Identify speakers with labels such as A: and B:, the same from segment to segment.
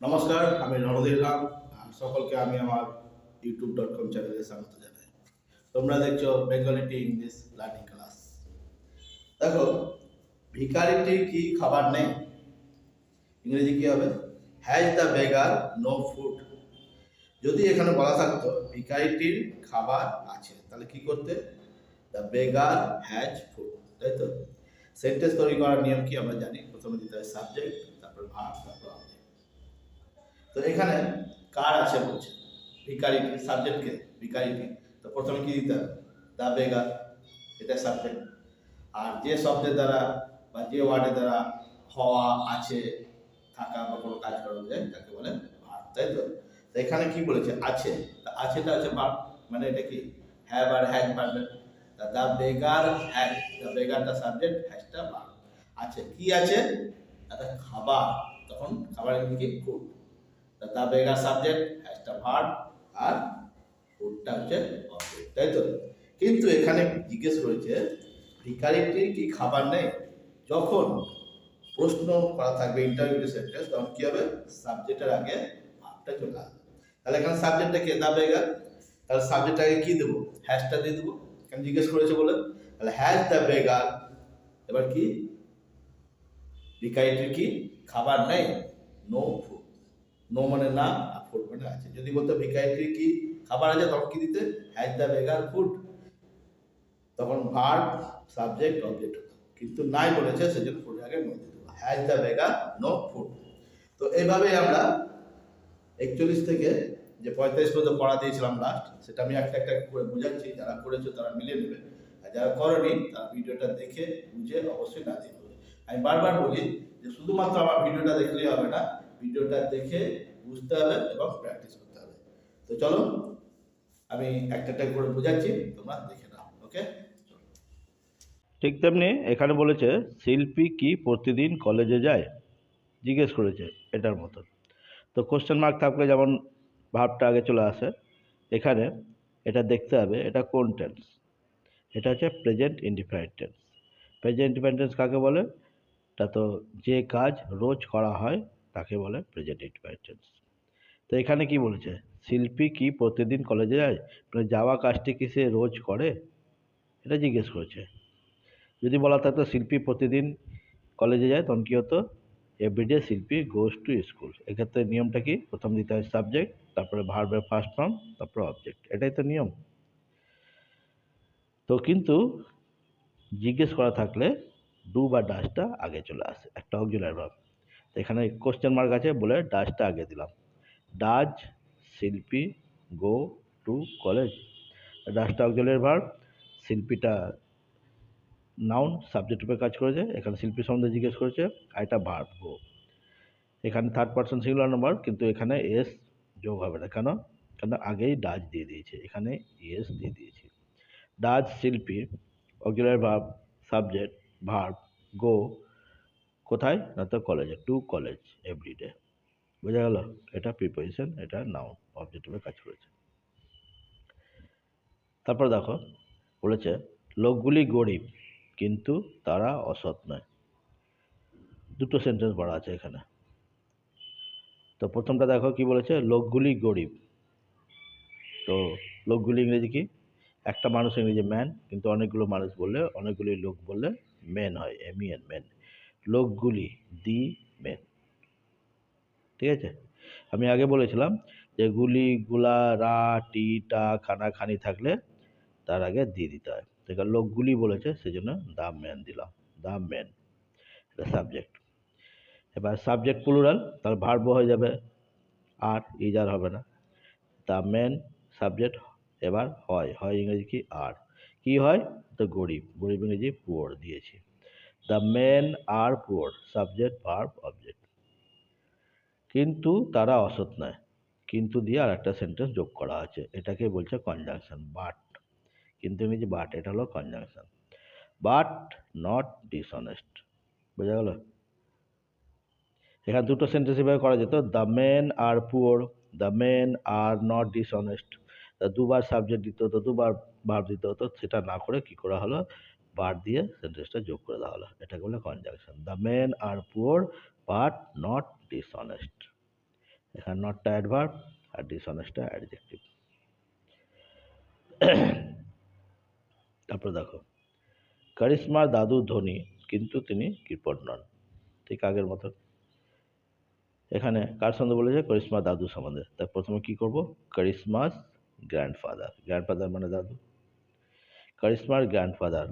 A: নমস্কার, আমি রণধীর রাম। সকলকে আমি আমার ইউটিউব ডট কম চ্যানেলে স্বাগত জানাই। তোমরা দেখছ বেঙ্গলিটি ইংলিশ লার্নিং ক্লাস দেখো ভিকারিটির কি খাবার নেই? ইংরেজি কি হবে? Has the beggar no food যদি এখানে বলা থাকতো ভিকারিটির খাবার আছে, তাহলে কি করতে? দ্য বেগার হ্যাজ ফুড তাই তো? সেন্টেন্স তৈরি করার নিয়ম কি আমরা জানি? প্রথমে দিতে হয় সাবজেক্ট তারপর ভার্ব তারপর অবজেক্ট তো এখানে কার আছে বলছে? ভিকারিটি সাবজেক্টকে ভিকারিটি তো প্রথমে কি দিতে হবে? দা বেগার এটা সাবজেক্ট আর যে শব্দের দ্বারা বা যে ওয়ার্ডের দ্বারা হওয়া, আছে, থাকা বা কোনো কাজ করা যায়, তাকে বলে ভার্ব তাই তো? তো এখানে কি বলেছে? আছে। তা আছেটা আছে ভার্ব মানে এটা কি? হ্যাভ আর হ্যাজ পারবে। তা দা বেগার হ্যাজ দা বেগারটা সাবজেক্ট হ্যাজটা ভার্ব আছে। কি আছে? একটা খাবার। তখন খাবারের কি? ফুড তা বেগার সাবজেক্ট হ্যাজটা ভার্ব আর ফুডটা হচ্ছে অবজেক্ট তাই তো? কিন্তু এখানে জিজ্ঞেস করেছে ভিকারিটির কি খাবার নেই? যখন প্রশ্ন করা থাকবে ইন্টারভিউ সেন্টেন্স তখন কি হবে? সাবজেক্টের আগে ভাবটা চলে আসবে। তাহলে এখানে সাবজেক্টটা কে দা বেগার তাহলে সাবজেক্টটাকে কি দেবো? হ্যাশটা দিয়ে দেবো। এখানে জিজ্ঞেস করেছে বলে? তাহলে হ্যাজ দ্য বেগার এবার কি? ভিকারিটির কি খাবার নেই? নো ফুড নো মানে না, আর ফুড মানে আছে। যদি বলতো ভিকারিটির কি খাবার আছে, তখন কি দিতে? হ্যাজ দ্য বেগার ফুড তখন ভার্ব সাবজেক্ট অবজেক্ট কিন্তু নাই বলেছে, সেজন্য ফুড আগে নো দিতে has the beggar no food তো এইভাবে আমরা একচল্লিশ থেকে যে পঁয়তাল্লিশ পর্যন্ত পড়া দিয়েছিলাম লাস্ট সেটা আমি একটা একটা করে বোঝাচ্ছি। যারা করেছ, তারা মিলে নেবে। আর যারা করেনি, তারা ভিডিওটা দেখে, বুঝে অবশ্যই না দিয়ে আমি বারবার বলি যে, শুধুমাত্র আমার ভিডিওটা দেখলেই হবে না ভিডিওটা দেখে বুঝতে হবে এবং প্র্যাকটিস করতে হবে। তো চলো, আমি একটা একটা করে বোঝাচ্ছি, তোমরা দেখে নাও ওকে
B: ঠিক তেমনি এখানে বলেছে, শিল্পী কি প্রতিদিন কলেজে যায়? জিজ্ঞেস করেছে, এটার মতো তো কোশ্চেন মার্ক থাকলে যেমন ভাবটা আগে চলে আসে। এখানে এটা দেখতে হবে, এটা কোন টেন্স এটা হচ্ছে present indefinite tense present indefinite tense কাকে বলে? তা তো যে কাজ রোজ করা হয় তাকে বলে প্রেজেন্ট ইন্ডিফাইন্ড টেন্স তো এখানে কি বলেছে? শিল্পী কি প্রতিদিন কলেজে যায়? মানে যাওয়া কাজটি কি সে রোজ করে? এটা জিজ্ঞেস করেছে। যদি বলা থাকতো শিল্পী প্রতিদিন কলেজে যায়, তখন কী হতো? এভরিডে শিল্পী গোজ টু স্কুল এক্ষেত্রে নিয়মটা কি? প্রথম দিতে হয় সাবজেক্ট তারপরে ভার্বের ফার্স্ট ফর্ম তারপরে অবজেক্ট এটাই তো নিয়ম। তো কিন্তু জিজ্ঞেস করা থাকলে ডু বা ডাসটা আগে চলে আসে। একটা অক্সিলারি ভার্ব তো এখানে কোশ্চেন মার্ক আছে, বলে ডাসটা আগে দিলাম। Does Shilpi go to college ডাসটা auxiliary verb শিল্পীটা নাউন সাবজেক্ট রূপে কাজ করেছে। এখানে শিল্পী সম্বন্ধে জিজ্ঞেস করেছে আর এটা ভার্ব গো এখানে থার্ড পার্সন সিঙ্গুলার নাম্বার কিন্তু এখানে এস যোগ হবে না। কেন? কেন? আগেই ডাজ দিয়ে দিয়েছে। এখানে এস দিয়ে দিয়েছে। Does Shilpi auxiliary verb subject verb go কোথায়? না তো কলেজে টু কলেজ এভরিডে বোঝা গেল? এটা প্রিপোজিশন এটা নাও অবজেক্ট রূপে কাজ করেছে। তারপর দেখো, বলেছে, লোকগুলি গরিব, কিন্তু তারা অসৎ নয়। দুটো সেন্টেন্স বলা আছে এখানে। তো প্রথমটা দেখো কি বলেছে, লোকগুলি গরিব। তো লোকগুলি ইংরেজি কি? একটা মানুষ ইংরেজি ম্যান কিন্তু অনেকগুলো মানুষ বললে, অনেকগুলি লোক বললে মেন হয় এম এন মেন লোকগুলি দি মেন ঠিক আছে? আমি আগে বলেছিলাম যে গুলি, গুলা, রা, টি, টা, খানা, খানি থাকলে তার আগে দিয়ে দিতে হয়। তো এখানে লোকগুলি বলেছে, সেজন্য দ্য ম্যান দিলাম। দ্য ম্যান এটা সাবজেক্ট। এবার সাবজেক্ট প্লুরাল, তাহলে ভার্ব হয়ে যাবে আর ইজার হবে না। দ্য ম্যান সাবজেক্ট, এবার হয়। হয় ইংরেজি কি? আর। কি হয়? তো গরিব। গরিব ইংরেজি পুয়ার দিয়েছি। The men are poor subject verb object কিন্তু তারা অসৎ নয়। কিন্তু দিয়ে আর একটা সেন্টেন্স যোগ করা আছে। এটাকে বলছে কনজাংশন বাট কিন্তু ইংরেজি বাট এটা হলো কনজাংশন বাট নট ডিসঅনেস্ট বোঝা গেল? এখানে দুটো সেন্টেন্স এভাবে করা যেত। The men are poor the men are not dishonest দুবার সাবজেক্ট দিতে হতো, দুবার ভার্ব দিতে হতো, সেটা না করে কি করা হলো? বার দিয়ে সেন্টেন্সটা যোগ করে দেওয়া হলো। এটাকে বলে conjunction the men are poor but not dishonest এখানে নটটা অ্যাডভার্ব আর ডিসঅনেস্টটা অ্যাডজেক্টিভ তারপর দেখো, কারিশ্মার দাদু ধনী, কিন্তু তিনি কৃপণ নন। ঠিক আগের মতো এখানে কার সম্বন্ধে বলেছে? করিশ্মা দাদু সম্বন্ধে। তাই প্রথমে কি করব? করিশ্মাস গ্র্যান্ডফাদার গ্র্যান্ডফাদার মানে দাদু। করিশ্মার গ্র্যান্ডফাদার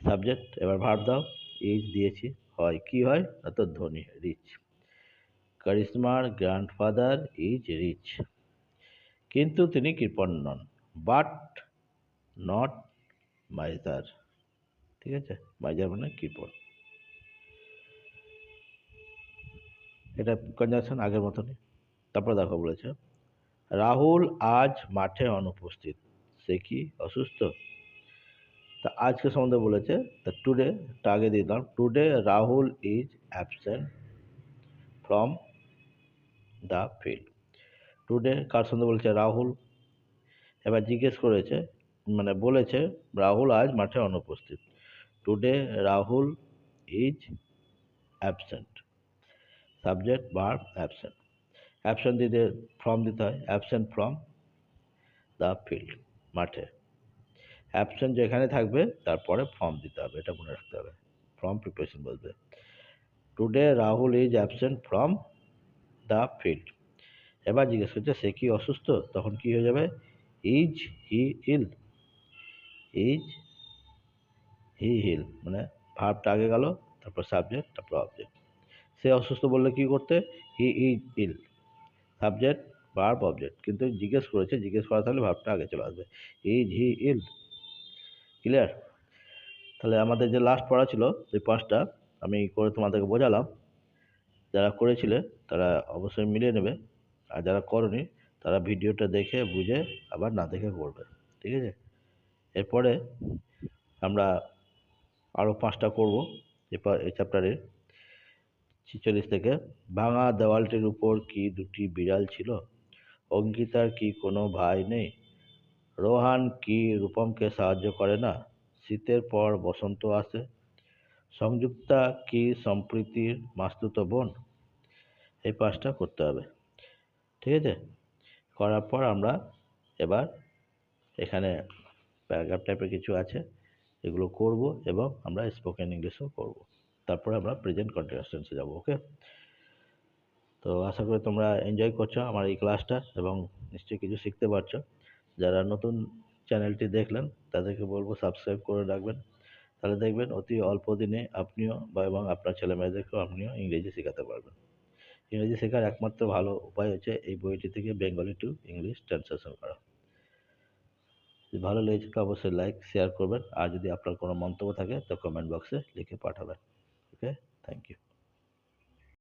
B: সাবজেক্ট এবার ভার্ব দাও। ইজ দিয়েছি। হয় কি হয়? না তো ধনী রিচ করিশ্মার গ্র্যান্ডফাদার ইজ রিচ কিন্তু তিনি কৃপণ নন। বাট নট মাইজার ঠিক আছে? মাইজার মানে কৃপণ। এটা কনজাকশন আগের মতনই। তারপর দেখো বলেছে। রাহুল আজ মাঠে অনুপস্থিত। সে কি অসুস্থ? তা আজকে সম্বন্ধে বলেছে, তা টুডে টা আগে দিয়ে দিলাম today Rahul is absent from the field today কার সঙ্গে বলেছে? রাহুল। এবার জিজ্ঞেস করেছে মানে বলেছে, রাহুল আজ মাঠে অনুপস্থিত। Today Rahul is absent subject bar absent absent দিতে ফর্ম দিতে হয় অ্যাবসেন্ট ফ্রম দ্য ফিল্ড মাঠে। অ্যাবসেন্ট যেখানে থাকবে, তারপরে ফর্ম দিতে হবে, এটা মনে রাখতে হবে। ফ্রম প্রিপারেশন বলবে। Today Rahul is absent from the field এবার জিজ্ঞেস করছে, সে কি অসুস্থ? তখন কি হয়ে যাবে? Is he ill is he ill মানে ভাবটা আগে গেল, তারপর সাবজেক্ট তারপর অবজেক্ট সে অসুস্থ বললে কি করতে? He is ill subject verb object কিন্তু জিজ্ঞেস করেছে, জিজ্ঞেস করা থাকলে ভার্বটা আগে চলে আসবে। ইজ হি ইল ক্লিয়ার তাহলে আমাদের যে লাস্ট পড়া ছিল সেই পাঁচটা, আমি করে তোমাদেরকে বোঝালাম। যারা করেছিলে, তারা অবশ্যই মিলিয়ে নেবে। আর যারা করনি, তারা ভিডিওটা দেখে, বুঝে, আবার না দেখে করবে। ঠিক আছে? এরপরে আমরা আরও পাঁচটা করব এই চ্যাপ্টারে ছিচল্লিশ থেকে। ভাঙা দেওয়ালটির উপর কি দুটি বিড়াল ছিল? অঙ্কিতার কি কোনো ভাই নেই? রোহান কি রূপমকে সাহায্য করে না? শীতের পর বসন্ত আসে। সংযুক্তা কি সম্প্রীতির মাস্তুত বোন? এই পাঁচটা করতে হবে। ঠিক আছে? করার পর আমরা এবার এখানে প্যারাগ্রাফ টাইপের কিছু আছে। এগুলো করব এবং আমরা স্পোকেন ইংলিশও করব। তারপরে আমরা প্রেজেন্ট কন্টিনিউয়াস টেন্সে যাব ওকে তো আশা করি তোমরা এনজয় করছ আমার এই ক্লাসটা এবং নিশ্চয়ই কিছু শিখতে পারছ। যারা নতুন চ্যানেলটি দেখলেন, তাদেরকে বলব সাবস্ক্রাইব করে রাখবেন। তাহলে দেখবেন অতি অল্প দিনে আপনিও বা এবং আপনার ছেলে মেয়েদেরকেও আপনিও ইংরেজি শেখাতে পারবেন। ইংরেজি শেখার একমাত্র ভালো উপায় হচ্ছে এই বইটি থেকে বেঙ্গলি টু ইংলিশ ট্রান্সলেশন করা। যদি ভালো লেগেছে তো অবশ্যই লাইক শেয়ার করবেন। আর যদি আপনার কোনো মন্তব্য থাকে, তো কমেন্ট বক্সে লিখে পাঠাবেন। okay thank you.